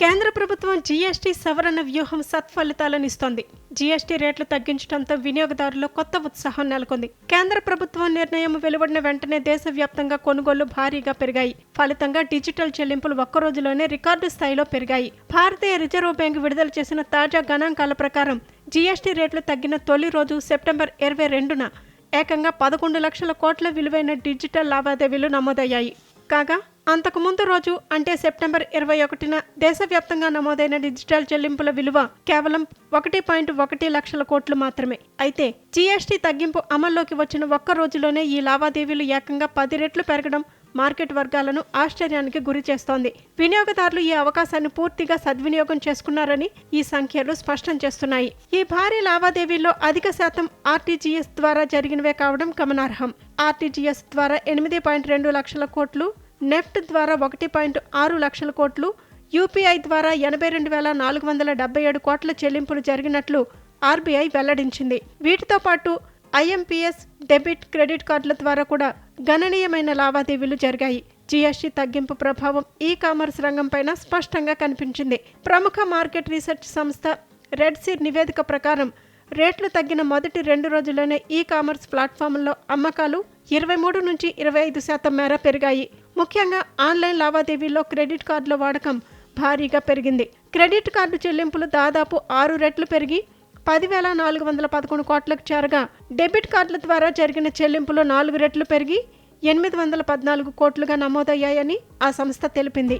కేంద్ర ప్రభుత్వం జీఎస్టీ సవరణ వ్యూహం సత్ఫలితాలనిస్తోంది. జీఎస్టీ రేట్లు తగ్గించడంతో వినియోగదారుల్లో కొత్త ఉత్సాహం నెలకొంది. కేంద్ర ప్రభుత్వం నిర్ణయం వెలువడిన వెంటనే దేశవ్యాప్తంగా కొనుగోళ్ళు భారీగా పెరిగాయి. ఫలితంగా డిజిటల్ చెల్లింపులు ఒక్క రోజులోనే రికార్డు స్థాయిలో పెరిగాయి. భారతీయ రిజర్వ్ బ్యాంక్ విడుదల చేసిన తాజా గణాంకాల ప్రకారం జీఎస్టీ రేట్లు తగ్గిన తొలి రోజు సెప్టెంబర్ ఇరవై రెండున ఏకంగా పదకొండు లక్షల కోట్ల విలువైన డిజిటల్ లావాదేవీలు నమోదయ్యాయి. కాగా అంతకుముందు రోజు అంటే సెప్టెంబర్ ఇరవై ఒకటిన దేశవ్యాప్తంగా నమోదైన డిజిటల్ చెల్లింపుల విలువ కేవలం ఒకటి పాయింట్ ఒకటి లక్షల కోట్లు మాత్రమే. అయితే జీఎస్టీ తగ్గింపు అమల్లోకి వచ్చిన ఒక్క రోజులోనే ఈ లావాదేవీలు ఏకంగా పది రెట్లు పెరగడం మార్కెట్ వర్గాలను ఆశ్చర్యానికి గురి చేస్తోంది. వినియోగదారులు ఈ అవకాశాన్ని పూర్తిగా సద్వినియోగం చేసుకున్నారని ఈ సంఖ్యలు స్పష్టం చేస్తున్నాయి. ఈ భారీ లావాదేవీల్లో అధిక శాతం ఆర్టీజీఎస్ ద్వారా జరిగినవే కావడం గమనార్హం. ఆర్టీజీఎస్ ద్వారా ఎనిమిది పాయింట్ రెండు లక్షల కోట్లు నెఫ్ట్ ద్వారా ఒకటి పాయింట్ ఆరు లక్షల కోట్లు యూపీఐ ద్వారా ఎనభై రెండు వేల నాలుగు వందల డెబ్బై ఏడు కోట్ల చెల్లింపులు జరిగినట్లు ఆర్బీఐ వెల్లడించింది. వీటితో పాటు ఐఎంపీఎస్ డెబిట్ క్రెడిట్ కార్డుల ద్వారా కూడా గణనీయమైన లావాదేవీలు జరిగాయి. జీఎస్టీ తగ్గింపు ప్రభావం ఈ కామర్స్ రంగంపైన స్పష్టంగా కనిపించింది. ప్రముఖ మార్కెట్ రీసెర్చ్ సంస్థ రెడ్ సీడ్ నివేదిక ప్రకారం రేట్లు తగ్గిన మొదటి రెండు రోజుల్లోనే ఈ కామర్స్ ప్లాట్ఫామ్లో అమ్మకాలు ఇరవై మూడు నుంచి ఇరవై ఐదు శాతం మేర పెరిగాయి. ముఖ్యంగా ఆన్లైన్ లావాదేవీల్లో క్రెడిట్ కార్డుల వాడకం భారీగా పెరిగింది. క్రెడిట్ కార్డు చెల్లింపులు దాదాపు ఆరు రెట్లు పెరిగి పదివేల నాలుగు వందల పదకొండు కోట్లకు చేరగా. డెబిట్ కార్డుల ద్వారా జరిగిన చెల్లింపులు నాలుగు రెట్లు పెరిగి ఎనిమిది వందల పద్నాలుగు కోట్లుగా నమోదయ్యాయని ఆ సంస్థ తెలిపింది.